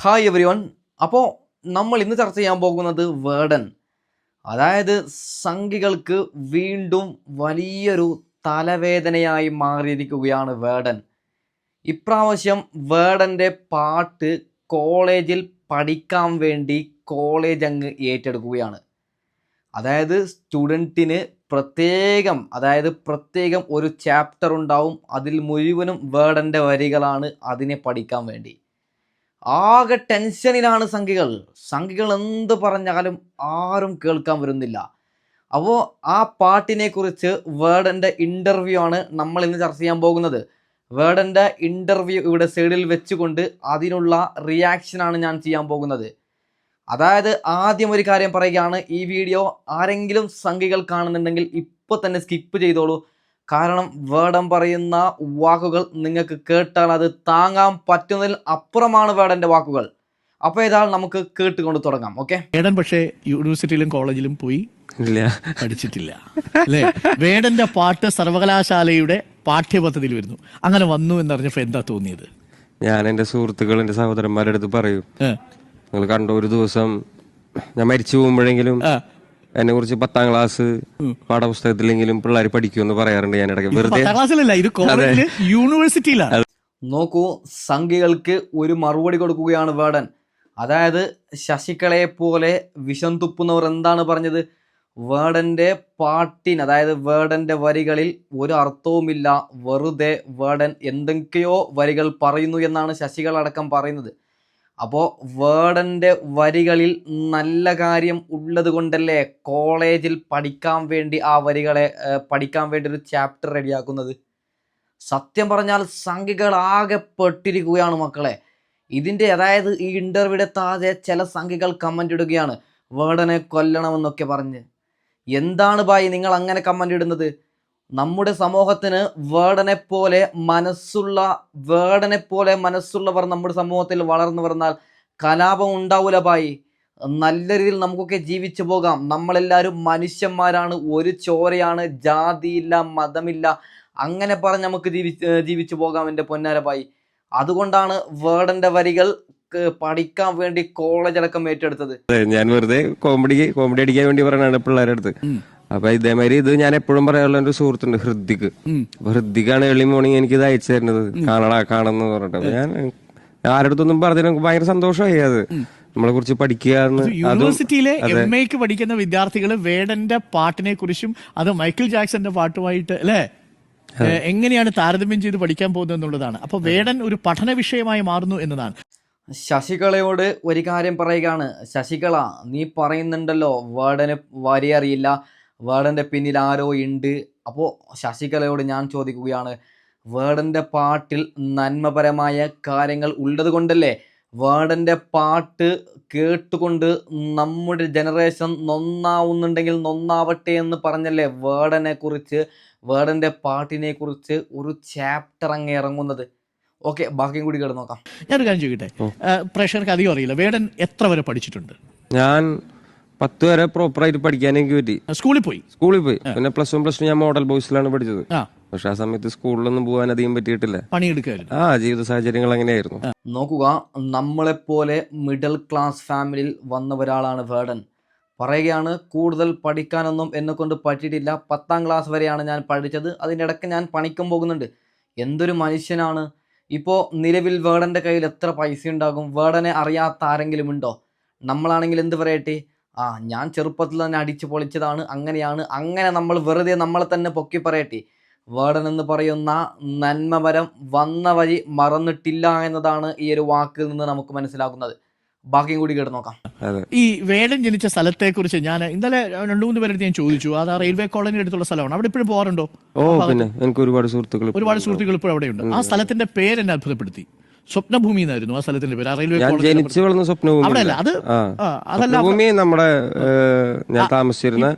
Hi every one അപ്പോൾ നമ്മൾ ഇന്ന് ചർച്ച ചെയ്യാൻ പോകുന്നത് വേർഡൻ അതായത് സംഘികൾക്ക് വീണ്ടും വലിയൊരു തലവേദനയായി മാറിയിരിക്കുകയാണ് വേർഡൻ ഇപ്രാവശ്യം വേർഡന്റെ പാട്ട് കോളേജിൽ പഠിക്കാൻ വേണ്ടി കോളേജ് അങ്ങ് ഏറ്റെടുക്കുകയാണ്. അതായത് സ്റ്റുഡന്റിന് പ്രത്യേകം അതായത് പ്രത്യേകം ഒരു ചാപ്റ്റർ ഉണ്ടാവും. അതിൽ മുഴുവനും വേർഡന്റെ വരികളാണ് അതിനെ പഠിക്കാൻ വേണ്ടി. ആകെ ടെൻഷനിലാണ് സംഘികൾ. സംഘികൾ എന്ത് പറഞ്ഞാലും ആരും കേൾക്കാൻ വരുന്നില്ല. അപ്പോൾ ആ പാട്ടിനെ കുറിച്ച് വേർഡന്റെ ഇന്റർവ്യൂ ആണ് നമ്മൾ ഇന്ന് ചർച്ച ചെയ്യാൻ പോകുന്നത്. വേർഡന്റെ ഇന്റർവ്യൂ ഇവിടെ സൈഡിൽ വെച്ചുകൊണ്ട് അതിനുള്ള റിയാക്ഷനാണ് ഞാൻ ചെയ്യാൻ പോകുന്നത്. അതായത് ആദ്യം ഒരു കാര്യം പറയുകയാണ് ഈ വീഡിയോ ആരെങ്കിലും സംഘികൾ കാണുന്നുണ്ടെങ്കിൽ ഇപ്പോൾ തന്നെ സ്കിപ്പ് ചെയ്തോളൂ. കാരണം വേടം പറയുന്ന വാക്കുകൾ നിങ്ങൾക്ക് കേട്ടാൽ അത് താങ്ങാൻ പറ്റുന്നതിൽ അപ്പുറമാണ് വേടന്റെ വാക്കുകൾ. അപ്പോൾ ഇതാൾ നമുക്ക് കേട്ടുകൊണ്ട് തുടങ്ങാം ഓക്കെ? വേടൻ പക്ഷേ യൂണിവേഴ്സിറ്റിയിലും കോളേജിലും പോയി ഇല്ല. പഠിച്ചിട്ടില്ല. അല്ലേ? വേടന്റെ പാട്ട് സർവകലാശാലയുടെ പാഠ്യപദ്ധതിയിൽ വരുന്നു. അങ്ങനെ വന്നു എന്നറിഞ്ഞപ്പോ എന്താ തോന്നിയത്? ഞാൻ എന്റെ സുഹൃത്തുക്കൾ എന്റെ സഹോദരന്മാരുടെ അടുത്ത് പറയും. നിങ്ങൾ കണ്ട ഒരു ദിവസം ഞാൻ മരിച്ചു പോകുമ്പോഴെങ്കിലും എന്നെ കുറിച്ച് പത്താം ക്ലാസ് പാഠപുസ്തകത്തിലെങ്കിലും പിള്ളേർ പഠിക്കുമെന്ന് പറയാറുണ്ട് ഞാൻ ഇടയ്ക്ക്. വെറുതെ പത്താം ക്ലാസ്സിലല്ല ഇത് കോളേജിൽ യൂണിവേഴ്സിറ്റിയിലാണ് നോക്കൂ സംഖ്യകൾക്ക് ഒരു മറുപടി കൊടുക്കുകയാണ് വേടൻ. അതായത് ശശികളെ പോലെ വിഷം തുപ്പുന്നവർ എന്താണ് പറഞ്ഞത്? വേടന്റെ പാട്ടിന് അതായത് വേടന്റെ വരികളിൽ ഒരു അർത്ഥവുമില്ല. വെറുതെ വേടൻ എന്തൊക്കെയോ വരികൾ പറയുന്നു എന്നാണ് ശശികളടക്കം പറയുന്നത്. അപ്പോൾ വേടന്റെ വരികളിൽ നല്ല കാര്യം ഉള്ളത് കൊണ്ടല്ലേ കോളേജിൽ പഠിക്കാൻ വേണ്ടി ആ വരികളെ പഠിക്കാൻ വേണ്ടി ഒരു ചാപ്റ്റർ റെഡിയാക്കുന്നത്? സത്യം പറഞ്ഞാൽ സംഖ്യകൾ ആകെ പെട്ടിരിക്കുകയാണ് മക്കളെ. ഇതിന്റെ അതായത് ഈ ഇന്റർവ്യൂടെ താഴെ ചില സംഖ്യകൾ കമന്റ് ഇടുകയാണ്. വേടനെ കൊല്ലണമെന്നൊക്കെ പറഞ്ഞ്. എന്താണ് ബായി നിങ്ങൾ അങ്ങനെ കമന്റ് ഇടുന്നത്? നമ്മുടെ സമൂഹത്തിന് വേടനെ പോലെ മനസ്സുള്ള വേടനെ പോലെ മനസ്സുള്ളവർ നമ്മുടെ സമൂഹത്തിൽ വളർന്നു വന്നാൽ കലാപം ഉണ്ടാവൂല ഭായി. നല്ല രീതിയിൽ നമുക്കൊക്കെ ജീവിച്ചു പോകാം. നമ്മളെല്ലാവരും മനുഷ്യന്മാരാണ്. ഒരു ചോരയാണ് ജാതിയില്ല മതമില്ല. അങ്ങനെ പറഞ്ഞ് നമുക്ക് ജീവി ജീവിച്ചു പോകാം എന്റെ പൊന്നാരബായി അതുകൊണ്ടാണ് വേർഡന്റെ വരികൾ പഠിക്കാൻ വേണ്ടി കോളേജ് അടക്കം ഏറ്റെടുത്തത്. ഞാൻ വെറുതെ കോമഡി കോമഡി അടിക്കാൻ വേണ്ടി പറയണാണ് പിള്ളേരുടെ അടുത്ത്. അപ്പൊ ഇതേമാതിരി ഇത് ഞാൻ എപ്പോഴും പറയാനുള്ള എന്റെ സുഹൃത്തുണ്ട് ഹൃദിക്. അപ്പൊ ഹൃദിക്കാണ് ഏർലി മോർണിംഗ് എനിക്ക് ഇത് അയച്ചു തരുന്നത്. കാണടാ കാണെന്ന് പറഞ്ഞിട്ട്. ഞാൻ ആരുടെ അടുത്തൊന്നും പറഞ്ഞില്ല എനിക്ക് ഭയങ്കര സന്തോഷമായി അത്. നമ്മളെ കുറിച്ച് പഠിക്കുക യൂണിവേഴ്സിറ്റിയിലെ എം എക്ക് പഠിക്കുന്ന വിദ്യാർത്ഥികൾ വേടന്റെ പാട്ടിനെ കുറിച്ചും അത് മൈക്കിൾ ജാക്സന്റെ പാട്ടുമായിട്ട് അല്ലേ? എങ്ങനെയാണ് താരതമ്യം ചെയ്ത് പഠിക്കാൻ പോകുന്നത് എന്നുള്ളതാണ്. അപ്പൊ വേടൻ ഒരു പഠന വിഷയമായി മാറുന്നു എന്നതാണ്. ശശികളയോട് ഒരു കാര്യം പറയുകയാണ്. ശശികള നീ പറയുന്നുണ്ടല്ലോ വേടന് വരി അറിയില്ല. വേർഡന്റെ പിന്നിൽ ആരോ ഉണ്ട്. അപ്പോൾ ശശികലയോട് ഞാൻ ചോദിക്കുകയാണ് വേടന്റെ പാട്ടിൽ നന്മപരമായ കാര്യങ്ങൾ ഉള്ളത് കൊണ്ടല്ലേ വേടന്റെ പാട്ട് കേട്ടുകൊണ്ട് നമ്മുടെ ജനറേഷൻ നന്നാവുന്നുണ്ടെങ്കിൽ നന്നാവട്ടെ എന്ന് പറഞ്ഞല്ലേ വേർഡനെ കുറിച്ച് വേടന്റെ പാട്ടിനെ കുറിച്ച് ഒരു ചാപ്റ്റർ അങ്ങ് ഇറങ്ങുന്നത്. ഓക്കെ ബാക്കിയും കൂടി കേട്ട് നോക്കാം. ഞാനൊരു കാര്യം ചോദിക്കട്ടെ? പ്രേക്ഷകർക്ക് അധികം അറിയില്ല. വേടൻ എത്ര വരെ പഠിച്ചിട്ടുണ്ട്? ഞാൻ പത്ത് വരെ പ്രോപ്പർ ആയിട്ട് എനിക്ക് പറ്റി. സ്കൂളിൽ പോയി? സ്കൂളിൽ പോയി. പിന്നെ പ്ലസ് വൺ പ്ലസ് ടു ഞാൻ മോഡൽ ബോയ്സിലാണ് പഠിച്ചത്. പക്ഷെ ആ സമയത്ത് സ്കൂളിലൊന്നും പോകാൻ അധികം പറ്റിയിട്ടില്ല. ആ ജീവിത സാഹചര്യങ്ങൾ അങ്ങനെയായിരുന്നു. നോക്കുക നമ്മളെപ്പോലെ മിഡിൽ ക്ലാസ് ഫാമിലിയിൽ വന്ന ഒരാളാണ് വേർഡൻ പറയുകയാണ് കൂടുതൽ പഠിക്കാനൊന്നും എന്നെ കൊണ്ട് പറ്റിയിട്ടില്ല. പത്താം ക്ലാസ് വരെയാണ് ഞാൻ പഠിച്ചത്. അതിന്റെ ഇടയ്ക്ക് ഞാൻ പണിക്കും പോകുന്നുണ്ട്. എന്തൊരു മനുഷ്യനാണ്. ഇപ്പോൾ നിലവിൽ വേർഡന്റെ കയ്യിൽ എത്ര പൈസ ഉണ്ടാകും? വേർഡനെ അറിയാത്ത ആരെങ്കിലും ഉണ്ടോ? നമ്മളാണെങ്കിൽ എന്ത് പറയട്ടെ? ആ ഞാൻ ചെറുപ്പത്തിൽ തന്നെ അടിച്ചു പൊളിച്ചതാണ് അങ്ങനെയാണ് അങ്ങനെ നമ്മൾ വെറുതെ നമ്മളെ തന്നെ പൊക്കി പറയട്ടെ. വേർഡൻ എന്ന് പറയുന്ന നന്മവരം വന്ന വഴി മറന്നിട്ടില്ല എന്നതാണ് ഈ ഒരു വാക്കിൽ നിന്ന് നമുക്ക് മനസ്സിലാക്കുന്നത് ബാക്കിയും കൂടി കേട്ട് നോക്കാം. ഈ വേടൻ ജനിച്ച സ്ഥലത്തെ കുറിച്ച് ഞാൻ ഇന്നലെ രണ്ടു മൂന്ന് പേരെടുത്ത് ഞാൻ ചോദിച്ചു. അത് ആ റെയിൽവേ കോളനി അടുത്തുള്ള സ്ഥലമാണ്. അവിടെ ഇപ്പോഴും പോകാറുണ്ടോ? ഓ പിന്നെ എനിക്ക് ഒരുപാട് സുഹൃത്തുക്കൾ ഒരുപാട് സുഹൃത്തുക്കൾ ഇപ്പോഴും അവിടെയുണ്ട്. ആ സ്ഥലത്തിന്റെ പേര് എന്നെ അത്ഭുതപ്പെടുത്തി. സ്വപ്നഭൂമി എന്നായിരുന്നു ആ സ്ഥലത്തിന്റെ പേര്. ആ റെയിൽവേ കോളേജ് ജനിച്ചു വളർന്ന സ്വപ്നഭൂമി അവിടെയല്ല അത് അതല്ല ഭൂമി നമ്മുടെ ഞാൻ താമസിച്ചിരുന്ന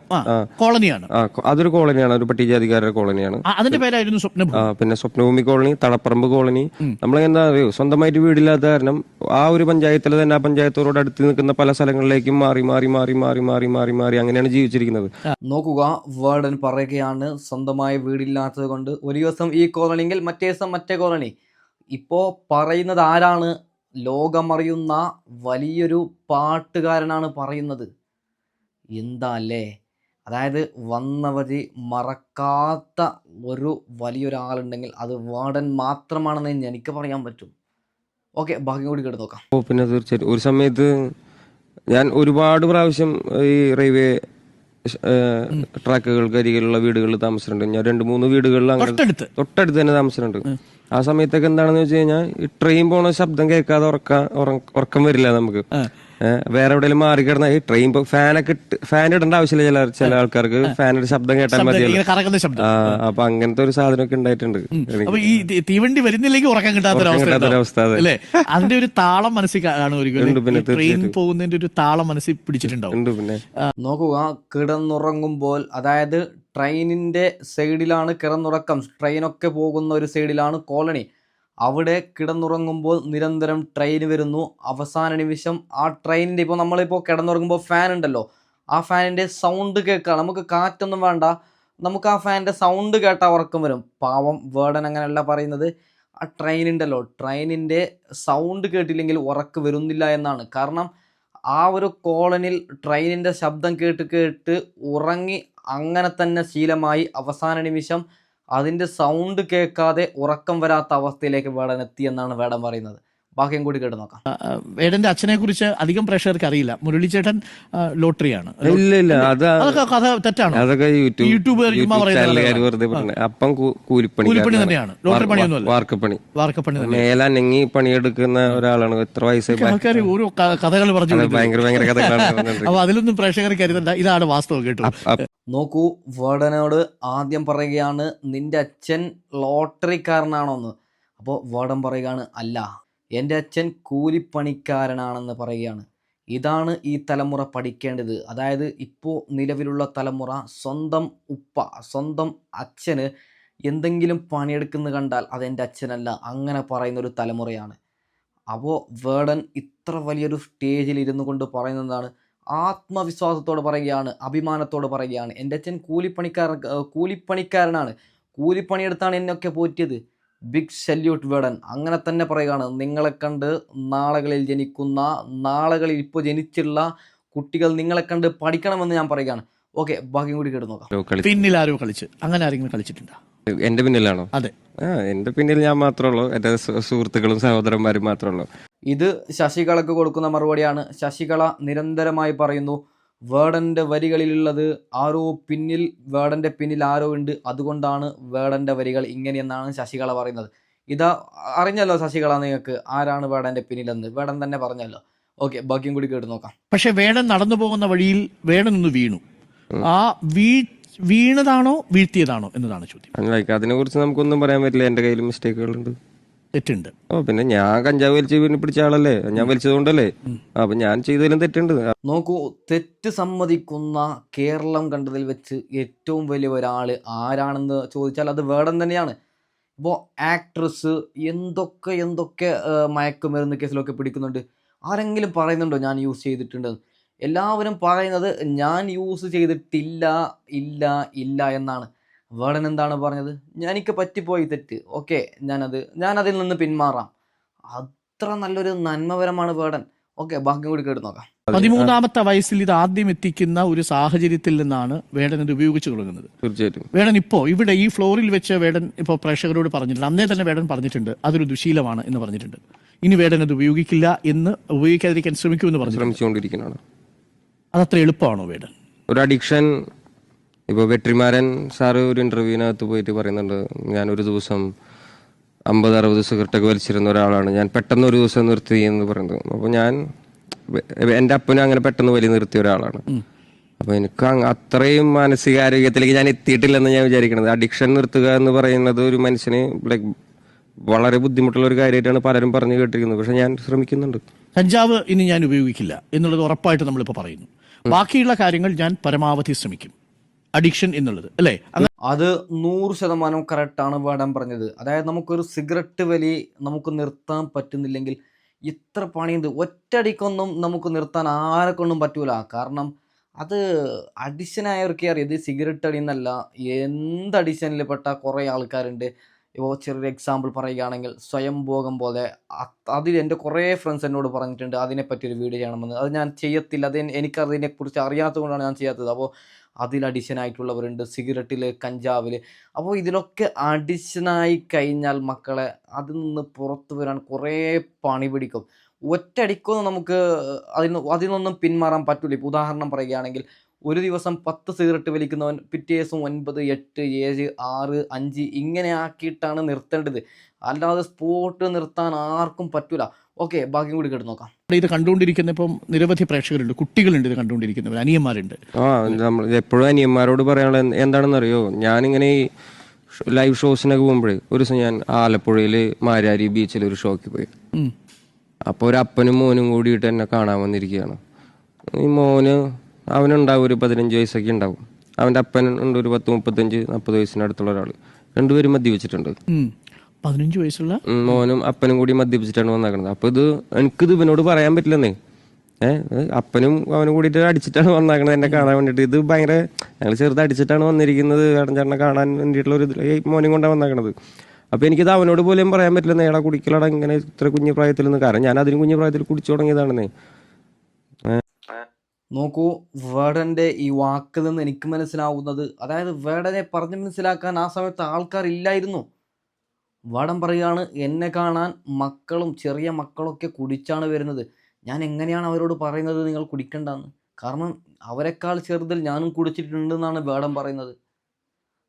കോളനിയാണ്. അതൊരു കോളനിയാണ് ഒരു പട്ടികജാതിക്കാരുടെ കോളനിയാണ്. അതിന്റെ പേരായിരുന്നു സ്വപ്നഭൂമി. പിന്നെ സ്വപ്നഭൂമി കോളനി തളപ്പറമ്പ് കോളനി. നമ്മൾ എന്താ അറിയോ സ്വന്തമായിട്ട് വീടില്ലാത്ത കാരണം ആ ഒരു പഞ്ചായത്തിൽ തന്നെ ആ പഞ്ചായത്തോട് അടുത്ത് നിൽക്കുന്ന പല സ്ഥലങ്ങളിലേക്കും മാറി മാറി മാറി മാറി മാറി മാറി മാറി അങ്ങനെയാണ് ജീവിച്ചിരിക്കുന്നത്. നോക്കുക വേർഡൻ പറയുകയാണ് സ്വന്തമായി വീടില്ലാത്തത് കൊണ്ട്. ഒരു ദിവസം ഈ കോളനിയെങ്കിൽ മറ്റേ ദിവസം മറ്റേ കോളനി. ഇപ്പോൾ പറയുന്നത് ആരാണ്? ലോകമറിയുന്ന വലിയൊരു പാട്ടുകാരനാണ് പറയുന്നത്. എന്താ അല്ലേ അതായത് വന്നവര് മറക്കാത്ത ഒരു വലിയൊരാളുണ്ടെങ്കിൽ അത് വാർഡൻ മാത്രമാണെന്ന് എനിക്ക് പറയാൻ പറ്റും. ഓക്കെ ഭാഗ്യം കൂടി കേട്ട് നോക്കാം. ഓ പിന്നെ തീർച്ചയായിട്ടും. ഒരു സമയത്ത് ഞാൻ ഒരുപാട് പ്രാവശ്യം ഈ റെയിൽവേ ട്രാക്കുകൾക്ക് അരികിലുള്ള വീടുകളിൽ താമസിച്ചിട്ടുണ്ട്. ഞാൻ രണ്ട് മൂന്ന് വീടുകളിൽ അങ്ങനെ തൊട്ടടുത്ത്. തന്നെ താമസിച്ചിട്ടുണ്ട്. ആ സമയത്തൊക്കെ എന്താണെന്ന് വെച്ച് കഴിഞ്ഞാൽ ഈ ട്രെയിൻ പോണ ശബ്ദം കേൾക്കാതെ ഉറക്ക ഉറക്കം വരില്ല നമുക്ക്. വേറെ എവിടെയെങ്കിലും മാറി കിടന്ന ഈ ട്രെയിൻ ഫാനൊക്കെ ഇട്ട് ഫാൻ ഇടേണ്ട ആവശ്യമില്ല ചില ചില ആൾക്കാർക്ക്. ഫാനിന്റെ ശബ്ദം കേട്ടാൽ മതിയല്ലോ. ആ അപ്പൊ അങ്ങനത്തെ ഒരു സാധനമൊക്കെ ഉണ്ടായിട്ടുണ്ട്. ഈ തീവണ്ടി വരുന്നില്ലെങ്കിൽ ഉറക്കം കിട്ടാത്തൊരവസ്ഥ. അല്ലേ? അതിന്റെ ഒരു താളം മനസ്സിൽ കാണുമായിരിക്കും ട്രെയിൻ പോകുന്നതിന്റെ ഒരു താളം മനസ്സിൽ പിടിച്ചിട്ടുണ്ടാവും. പിന്നെ. നോക്കുക കിടന്നുറങ്ങുമ്പോൾ അതായത് ട്രെയിനിന്റെ സൈഡിലാണ് കിടന്നുറക്കം. ട്രെയിനൊക്കെ പോകുന്ന ഒരു സൈഡിലാണ് കോളനി. അവിടെ കിടന്നുറങ്ങുമ്പോൾ നിരന്തരം ട്രെയിൻ വരുന്നു. അവസാന നിമിഷം ആ ട്രെയിനിന്റെ ഇപ്പോൾ നമ്മളിപ്പോൾ കിടന്നുറങ്ങുമ്പോൾ ഫാൻ ഉണ്ടല്ലോ. ആ ഫാനിന്റെ സൗണ്ട് കേൾക്കുക നമുക്ക് കാറ്റൊന്നും വേണ്ട. നമുക്ക് ആ ഫാനിന്റെ സൗണ്ട് കേട്ടാൽ ഉറക്കം വരും. പാവം വേർഡൻ അങ്ങനെയല്ല പറയുന്നത്. ആ ട്രെയിൻ ഉണ്ടല്ലോ. ട്രെയിനിന്റെ സൗണ്ട് കേട്ടില്ലെങ്കിൽ ഉറക്ക് വരുന്നില്ല എന്നാണ്. കാരണം ആ ഒരു കോളനിൽ ട്രെയിനിന്റെ ശബ്ദം കേട്ട് കേട്ട് ഉറങ്ങി അങ്ങനെ തന്നെ ശീലമായി. അവസാന നിമിഷം അതിന്റെ സൗണ്ട് കേൾക്കാതെ ഉറക്കം വരാത്ത അവസ്ഥയിലേക്ക് വേടൻ എത്തി എന്നാണ് വേടൻ പറയുന്നത്. ബാക്കിയും കൂടി കേട്ട് നോക്കാം. വേടന്റെ അച്ഛനെ കുറിച്ച് അധികം പ്രേക്ഷകർക്ക് അറിയില്ല. മുരളിച്ചേട്ടൻ ചേട്ടൻ ലോട്ടറിയാണ്. ഇല്ല ഇല്ല അത് അതൊക്കെ കഥ തെറ്റാണ്? അതൊക്കെ യൂട്യൂബ് യൂട്യൂബുകാർ ചുമ്മാ പറയുന്ന വെറുതെ അപ്പം കൂലിപ്പണി കൂലിപ്പണി തന്നെയാണ്. ലോട്ടറി പണിയൊന്നുമല്ല. വാർക്കപ്പണി. വാർക്കപ്പണി തന്നെ മേലനങ്ങി പണിയെടുക്കുന്ന ഒരാളാണ്. എത്ര വയസ്സായി ആൾക്കാർ ഓരോ കഥകൾ പറഞ്ഞു കൊടുക്കും. ഭയങ്കര ഭയങ്കര കഥകളാണ് അപ്പൊ അതിലൊന്നും പ്രേക്ഷകർ കരുതണ്ട. ഇതാണ് വാസ്തവം കേട്ടോ നോക്കൂ വേടനോട് ആദ്യം പറയുകയാണ് നിന്റെ അച്ഛൻ ലോട്ടറിക്കാരനാണോന്ന്. അപ്പോൾ വേടം പറയുകയാണ് അല്ല എന്റെ അച്ഛൻ കൂലിപ്പണിക്കാരനാണെന്ന് പറയുകയാണ്. ഇതാണ് ഈ തലമുറ പഠിക്കേണ്ടത്. അതായത് ഇപ്പോൾ നിലവിലുള്ള തലമുറ സ്വന്തം ഉപ്പ സ്വന്തം അച്ഛന് എന്തെങ്കിലും പണിയെടുക്കുന്ന കണ്ടാൽ അതെന്റെ അച്ഛനല്ല. അങ്ങനെ പറയുന്ന ഒരു തലമുറയാണ്. അപ്പോൾ വേടൻ ഇത്ര വലിയൊരു സ്റ്റേജിൽ ഇരുന്നു കൊണ്ട് പറയുന്നതാണ് ആത്മവിശ്വാസത്തോട് പറയുകയാണ് അഭിമാനത്തോട് പറയുകയാണ്. എന്റെ അച്ഛൻ കൂലിപ്പണിക്കാരൻ കൂലിപ്പണിക്കാരനാണ്. കൂലിപ്പണിയെടുത്താണ് എന്നൊക്കെ പോറ്റിയത്. ബിഗ് സല്യൂട്ട് വേടൻ. അങ്ങനെ തന്നെ പറയുകയാണ്. നിങ്ങളെ കണ്ട് നാളുകളിൽ ജനിക്കുന്ന നാളുകളിൽ ഇപ്പോൾ ജനിച്ചുള്ള കുട്ടികൾ നിങ്ങളെ കണ്ട് പഠിക്കണമെന്ന് ഞാൻ പറയുകയാണ്. ഓക്കെ ബാക്കിയും കൂടി കേട്ട് നോക്കാം. പിന്നിൽ ആരോ കളിച്ച്. അങ്ങനെ ആരെങ്കിലും കളിച്ചിട്ടുണ്ടോ? എന്റെ പിന്നിലാണോ? അതെ. ആ എന്റെ പിന്നിൽ ഞാൻ മാത്രമേ ഉള്ളൂ. എന്റെ സുഹൃത്തുക്കളും സഹോദരന്മാരും മാത്രമേ ഉള്ളൂ. ഇത് ശശികളക്ക് കൊടുക്കുന്ന മറുപടിയാണ്. ശശികള നിരന്തരമായി പറയുന്നു വേടന്റെ വരികളിലുള്ളത് ആരോ പിന്നിൽ വേടന്റെ പിന്നിൽ ആരോ ഉണ്ട്. അതുകൊണ്ടാണ് വേടന്റെ വരികൾ ഇങ്ങനെയെന്നാണ് ശശികള പറയുന്നത്. ഇതാ അറിഞ്ഞല്ലോ ശശികള നിങ്ങൾക്ക് ആരാണ് വേടന്റെ പിന്നിലെന്ന്. വേടൻ തന്നെ പറഞ്ഞല്ലോ. ഓക്കെ ബാക്കിയും കൂടി കേട്ട് നോക്കാം. പക്ഷെ വേടൻ നടന്നു പോകുന്ന വഴിയിൽ വേടൻ ഒന്ന് വീണു. ആ വീ വീണതാണോ വീഴ്ത്തിയതാണോ എന്നതാണ് ചോദ്യം. അതിനെ കുറിച്ച് നമുക്കൊന്നും പറയാൻ പറ്റില്ല. എന്റെ കയ്യിൽ മിസ്റ്റേക്കുകളുണ്ട് തെറ്റുണ്ട്. ഓ പിന്നെ ഞാൻ കഞ്ചാവ് വലിച്ച് പിന്നെ പിടിച്ച ആളല്ലേ? ഞാൻ വലിച്ചതുകൊണ്ടല്ലേ അപ്പൊ ഞാൻ ചെയ്തതിലും തെറ്റുണ്ട്. നോക്കൂ തെറ്റ് സമ്മതിക്കുന്ന കേരളം കണ്ടതിൽ വെച്ച് ഏറ്റവും വലിയ ഒരാൾ ആരാണെന്ന് ചോദിച്ചാൽ അത് വേടം തന്നെയാണ്. ഇപ്പോൾ ആക്ട്രസ് എന്തൊക്കെ എന്തൊക്കെ മയക്കുമരുന്ന് കേസിലൊക്കെ പിടിക്കുന്നുണ്ട്. ആരെങ്കിലും പറയുന്നുണ്ടോ ഞാൻ യൂസ് ചെയ്തിട്ടുണ്ട്? എല്ലാവരും പറയുന്നത് ഞാൻ യൂസ് ചെയ്തിട്ടില്ല ഇല്ല ഇല്ല എന്നാണ്. വേടൻ എന്താണ് പറഞ്ഞത്? ഞാൻ എനിക്ക് പറ്റിപ്പോയി തെറ്റ്. ഓക്കെ ഞാനത് ഞാനതിൽ നിന്ന് പിന്മാറാം. അത്ര നല്ലൊരു നന്മപരമാണ് വേടൻ ഓക്കെ ഭാഗ്യം കൂടി കേട്ട് നോക്കാം. പതിമൂന്നാമത്തെ വയസ്സിൽ ഇത് ആദ്യം എത്തിക്കുന്ന ഒരു സാഹചര്യത്തിൽ നിന്നാണ് വേടൻ ഇത് ഉപയോഗിച്ചു തുടങ്ങുന്നത്. തീർച്ചയായിട്ടും. വേടൻ ഇപ്പോ ഇവിടെ ഈ ഫ്ലോറിൽ വെച്ച് വേടൻ ഇപ്പോ പ്രേക്ഷകരോട് പറഞ്ഞിട്ടുണ്ട്. അന്നേ തന്നെ വേടൻ പറഞ്ഞിട്ടുണ്ട്. അതൊരു ദുശീലമാണ് എന്ന് പറഞ്ഞിട്ടുണ്ട്. ഇനി വേടൻ അത് ഉപയോഗിക്കില്ല എന്ന് ഉപയോഗിക്കാതിരിക്കാൻ ശ്രമിക്കുമെന്ന് പറഞ്ഞു ശ്രമിച്ചുകൊണ്ടിരിക്കുന്നതാണ് അതത്ര എളുപ്പമാണോ വേടൻ ഒരു അഡിക്ഷൻ ഇപ്പോൾ വെട്രിമാരൻ സാറ് ഒരു ഇന്റർവ്യൂവിനകത്ത് പോയിട്ട് പറയുന്നുണ്ട് ഞാൻ ഒരു ദിവസം അമ്പത് അറുപത് സിഗരറ്റൊക്കെ വലിച്ചിരുന്ന ഒരാളാണ്. ഞാൻ പെട്ടെന്ന് ഒരു ദിവസം നിർത്തി എന്ന് പറയുന്നത്. അപ്പോൾ ഞാൻ എന്റെ അപ്പനും അങ്ങനെ പെട്ടെന്ന് വലി നിർത്തിയ ഒരാളാണ്. അപ്പോൾ എനിക്ക് അത്രയും മാനസികാരോഗ്യത്തിലേക്ക് ഞാൻ എത്തിയിട്ടില്ലെന്ന് ഞാൻ വിചാരിക്കുന്നത് അഡിക്ഷൻ നിർത്തുക എന്ന് പറയുന്നത് ഒരു മനുഷ്യന് ലൈക്ക് വളരെ ബുദ്ധിമുട്ടുള്ള ഒരു കാര്യമായിട്ടാണ് പലരും പറഞ്ഞു കേട്ടിരിക്കുന്നത്. പക്ഷെ ഞാൻ ശ്രമിക്കുന്നുണ്ട്. കഞ്ചാവ് ഇനി ഞാൻ ഉപയോഗിക്കില്ല എന്നുള്ളത് ഉറപ്പായിട്ട് നമ്മളിപ്പോൾ പറയുന്നു. ബാക്കിയുള്ള കാര്യങ്ങൾ ഞാൻ പരമാവധി ശ്രമിക്കും. അഡിക്ഷൻ എന്നുള്ളത് അല്ലേ? അത് നൂറ് ശതമാനം കറക്റ്റാണ് വേടം പറഞ്ഞത്. അതായത് നമുക്കൊരു സിഗരറ്റ് വലി നമുക്ക് നിർത്താൻ പറ്റുന്നില്ലെങ്കിൽ ഇത്ര പണിയുണ്ട്. ഒറ്റടിക്കൊന്നും നമുക്ക് നിർത്താൻ ആരെ പറ്റൂല. കാരണം അത് അഡിഷൻ അറിയത് സിഗരറ്റ് അടി എന്നല്ല എന്ത് അഡിഷനിൽ പെട്ട കുറേ ആൾക്കാരുണ്ട്. ഇപ്പോൾ ചെറിയൊരു എക്സാമ്പിൾ പറയുകയാണെങ്കിൽ സ്വയം ഭോഗം പോലെ അതിൽ എന്റെ കുറേ ഫ്രണ്ട്സ് എന്നോട് പറഞ്ഞിട്ടുണ്ട് അതിനെപ്പറ്റി ഒരു വീഡിയോ ചെയ്യണമെന്ന്. അത് ഞാൻ ചെയ്യത്തില്ല. അത് എനിക്കതിനെക്കുറിച്ച് അറിയാത്തത് കൊണ്ടാണ് ഞാൻ ചെയ്യാത്തത്. അപ്പോൾ അതിൽ അഡിഷൻ ആയിട്ടുള്ളവരുണ്ട്. സിഗരറ്റിൽ കഞ്ചാവിൽ അപ്പോൾ ഇതിലൊക്കെ അഡിഷനായി കഴിഞ്ഞാൽ മക്കളെ അതിൽ നിന്ന് പുറത്തു വരാൻ കുറേ പണി പിടിക്കും. ഒറ്റയടിക്കൊന്നും നമുക്ക് അതിന് അതിൽ നിന്നൊന്നും പിന്മാറാൻ പറ്റില്ല ഇപ്പോൾ ഉദാഹരണം പറയുകയാണെങ്കിൽ ഒരു ദിവസം പത്ത് സിഗരറ്റ് വലിക്കുന്നവൻ പിറ്റേ ദിവസം ഒൻപത് എട്ട് ഏഴ് ആറ് അഞ്ച് ഇങ്ങനെ ആക്കിയിട്ടാണ് നിർത്തേണ്ടത്. അല്ലാതെ സ്പോട്ട് നിർത്താൻ ആർക്കും പറ്റൂല. ഓക്കെ ബാക്കി കൂടി കേട്ട് നോക്കാം. ഇത് കണ്ടുകൊണ്ടിരിക്കുന്ന ഇപ്പം നിരവധി പ്രേക്ഷകരുണ്ട്. കുട്ടികളുണ്ട് ഇത് കണ്ടുകൊണ്ടിരിക്കുന്നവർ അനിയന്മാരുണ്ട്. ആ നമ്മൾ എപ്പോഴും അനിയന്മാരോട് പറയാനുള്ള എന്താണെന്ന് എന്താണെന്നറിയോ? ഞാനിങ്ങനെ ഈ ലൈവ് ഷോസിനൊക്കെ പോകുമ്പോഴേ ഒരു ദിവസം ഞാൻ ആലപ്പുഴയിൽ മാരാരി ബീച്ചിൽ ഒരു ഷോക്ക് പോയി. അപ്പൊ അപ്പോൾ ഒരു അപ്പനും മോനും കൂടിയിട്ട് എന്നെ കാണാൻ വന്നിരിക്കുകയാണ്. ഈ മോന് അവനുണ്ടാവും ഒരു പതിനഞ്ച് വയസ്സൊക്കെ ഉണ്ടാവും. അവന്റെ അപ്പൻ ഉണ്ട് ഒരു പത്ത് മുപ്പത്തഞ്ച് നാൽപ്പത് വയസ്സിനടുത്തുള്ള ഒരാൾ രണ്ടുപേരും മദ്യപിച്ചിട്ടുണ്ട്. പതിനഞ്ച് വയസ്സുള്ള? മോനും അപ്പനും കൂടി മദ്യപിച്ചിട്ടാണ് വന്നേക്കണത്. അപ്പോൾ ഇത് എനിക്കിത് ഇവനോട് പറയാൻ പറ്റില്ലെന്നേ. ഏഹ് അപ്പനും അവനും കൂടിയിട്ട് അടിച്ചിട്ടാണ് വന്നേക്കണത് എന്നെ കാണാൻ വേണ്ടിയിട്ട്. ഇത് ഭയങ്കര ഞങ്ങൾ ചെറുത് അടിച്ചിട്ടാണ് വന്നിരിക്കുന്നത്. ചേട്ടനെ കാണാൻ വേണ്ടിയിട്ടുള്ള ഒരു ഇതിൽ മോനും കൊണ്ടാണ് വന്നേക്കണത്. അപ്പോൾ എനിക്കിത് അവനോട് പോലും പറയാൻ പറ്റില്ല നേടാ കുടിക്കലടാ ഇങ്ങനെ ഇത്ര കുഞ്ഞു പ്രായത്തിൽ നിന്ന് കാരണം ഞാൻ അതിന് കുഞ്ഞു പ്രായത്തിൽ കുടിച്ചു തുടങ്ങിയതാണെന്നേ. നോക്കൂ വേടന്റെ ഈ വാക്കിൽ നിന്ന് എനിക്ക് മനസ്സിലാവുന്നത് അതായത് വേടനെ പറഞ്ഞ് മനസ്സിലാക്കാൻ ആ സമയത്ത് ആൾക്കാരില്ലായിരുന്നു വേടൻ പറയുകയാണ് എന്നെ കാണാൻ മക്കളും ചെറിയ മക്കളൊക്കെ കുടിച്ചാണ് വരുന്നത്. ഞാൻ എങ്ങനെയാണ് അവരോട് പറയുന്നത് നിങ്ങൾ കുടിക്കണ്ടെന്ന്? കാരണം അവരെക്കാൾ ചെറുതിൽ ഞാനും കുടിച്ചിട്ടുണ്ടെന്നാണ് വേടൻ പറയുന്നത്.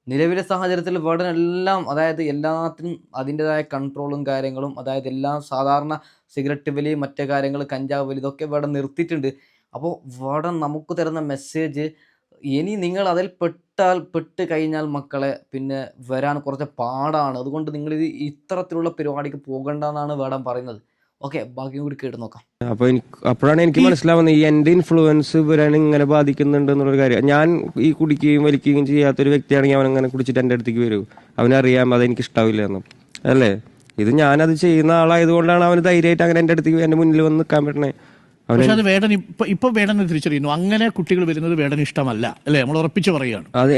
നിലവിലെ സാഹചര്യത്തിൽ വേടൻ എല്ലാം അതായത് എല്ലാത്തിനും അതിന്റെതായ കൺട്രോളും കാര്യങ്ങളും അതായത് എല്ലാം സാധാരണ സിഗരറ്റ് വലി മറ്റേ കാര്യങ്ങൾ കഞ്ചാവ് വലി ഇതൊക്കെ വേടൻ നിർത്തിയിട്ടുണ്ട്. അപ്പോൾ വടൻ നമുക്ക് തരുന്ന മെസ്സേജ് ഇനി നിങ്ങൾ അതിൽ പെട്ടാൽ പെട്ട് കഴിഞ്ഞാൽ മക്കളെ പിന്നെ വരാൻ കുറച്ച് പാടാണ്. അതുകൊണ്ട് നിങ്ങൾ ഇത് ഇത്തരത്തിലുള്ള പരിപാടിക്ക് പോകണ്ട എന്നാണ് വേടം പറയുന്നത്. ഓക്കെ ബാക്കി കൂടി കേട്ട് നോക്കാം. അപ്പൊ എനിക്ക് അപ്പോഴാണ് എനിക്ക് മനസ്സിലാവുന്നത് ഈ എന്റെ ഇൻഫ്ലുവൻസ് ഇവരാണ് ഇങ്ങനെ ബാധിക്കുന്നുണ്ട് എന്നുള്ളൊരു കാര്യം. ഞാൻ ഈ കുടിക്കുകയും വലിക്കുകയും ചെയ്യാത്തൊരു വ്യക്തിയാണെങ്കിൽ അവൻ അങ്ങനെ കുടിച്ചിട്ട് എന്റെ അടുത്തേക്ക് വരും. അവനറിയാം അതെനിക്ക് ഇഷ്ടാവില്ല എന്ന്. അല്ലേ? ഇത് ഞാനത് ചെയ്യുന്ന ആളായതുകൊണ്ടാണ് അവന് ധൈര്യമായിട്ട് അങ്ങനെ എന്റെ അടുത്തേക്ക് എന്റെ മുന്നിൽ വന്ന് നിൽക്കാൻ പറ്റണേ. പക്ഷെ അത് വേടൻ ഇപ്പൊ ഇപ്പൊ വേടനെ തിരിച്ചറിയുന്നു. അങ്ങനെ കുട്ടികൾ വരുന്നത് വേടൻ ഇഷ്ടമല്ല അല്ലെ? നമ്മൾ ഉറപ്പിച്ച് പറയുകയാണ്. അത്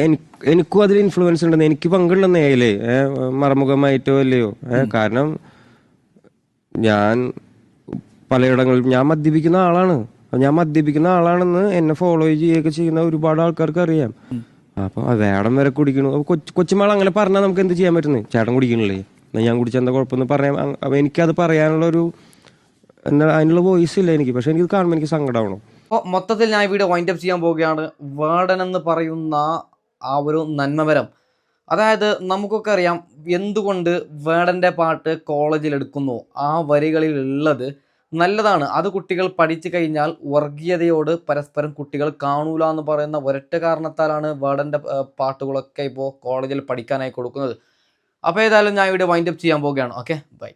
എനിക്കും അതിൽ ഇൻഫ്ലുവൻസ് ഉണ്ടെന്ന്. എനിക്ക് പങ്കുള്ളെന്ന് അതിലേ മറമുഖമായിട്ടോ അല്ലയോ കാരണം ഞാൻ പലയിടങ്ങളിലും ഞാൻ മദ്യപിക്കുന്ന ആളാണ്. ഞാൻ മദ്യപിക്കുന്ന ആളാണെന്ന് എന്നെ ഫോളോ ചെയ്യുകയൊക്കെ ചെയ്യുന്ന ഒരുപാട് ആൾക്കാർക്ക് അറിയാം. അപ്പൊ വേടം വരെ കുടിക്കണു. കൊച്ചുമാൾ അങ്ങനെ പറഞ്ഞാൽ നമുക്ക് എന്ത് ചെയ്യാൻ പറ്റുന്നത് ചേട്ടൻ കുടിക്കണില്ലേ? ഞാൻ കുടിച്ച എന്താ കുഴപ്പമെന്ന് പറയാം എനിക്കത് പറയാനുള്ള ഒരു എന്താ അതിനുള്ള വോയിസ് ഇല്ല എനിക്ക്. പക്ഷെ എനിക്ക് കാണുമ്പോൾ എനിക്ക് സങ്കടമാണ് അപ്പോൾ മൊത്തത്തിൽ ഞാൻ വീഡിയോ വൈൻഡ് അപ്പ് ചെയ്യാൻ പോവുകയാണ്. വാർഡൻ എന്ന് പറയുന്ന ആ ഒരു നന്മവരം അതായത് നമുക്കൊക്കെ അറിയാം എന്തുകൊണ്ട് വേടന്റെ പാട്ട് കോളേജിൽ എടുക്കുന്നു. ആ വരികളിൽ ഉള്ളത് നല്ലതാണ്. അത് കുട്ടികൾ പഠിച്ചു കഴിഞ്ഞാൽ വർഗീയതയോട് പരസ്പരം കുട്ടികൾ കാണൂല എന്ന് പറയുന്ന ഒരൊറ്റ കാരണത്താലാണ് വേടന്റെ പാട്ടുകളൊക്കെ ഇപ്പോൾ കോളേജിൽ പഠിക്കാനായി കൊടുക്കുന്നത്. അപ്പോൾ ഏതായാലും ഞാൻ ഇവിടെ വൈൻഡപ്പ് ചെയ്യാൻ പോവുകയാണ്. ഓക്കെ? ബൈ.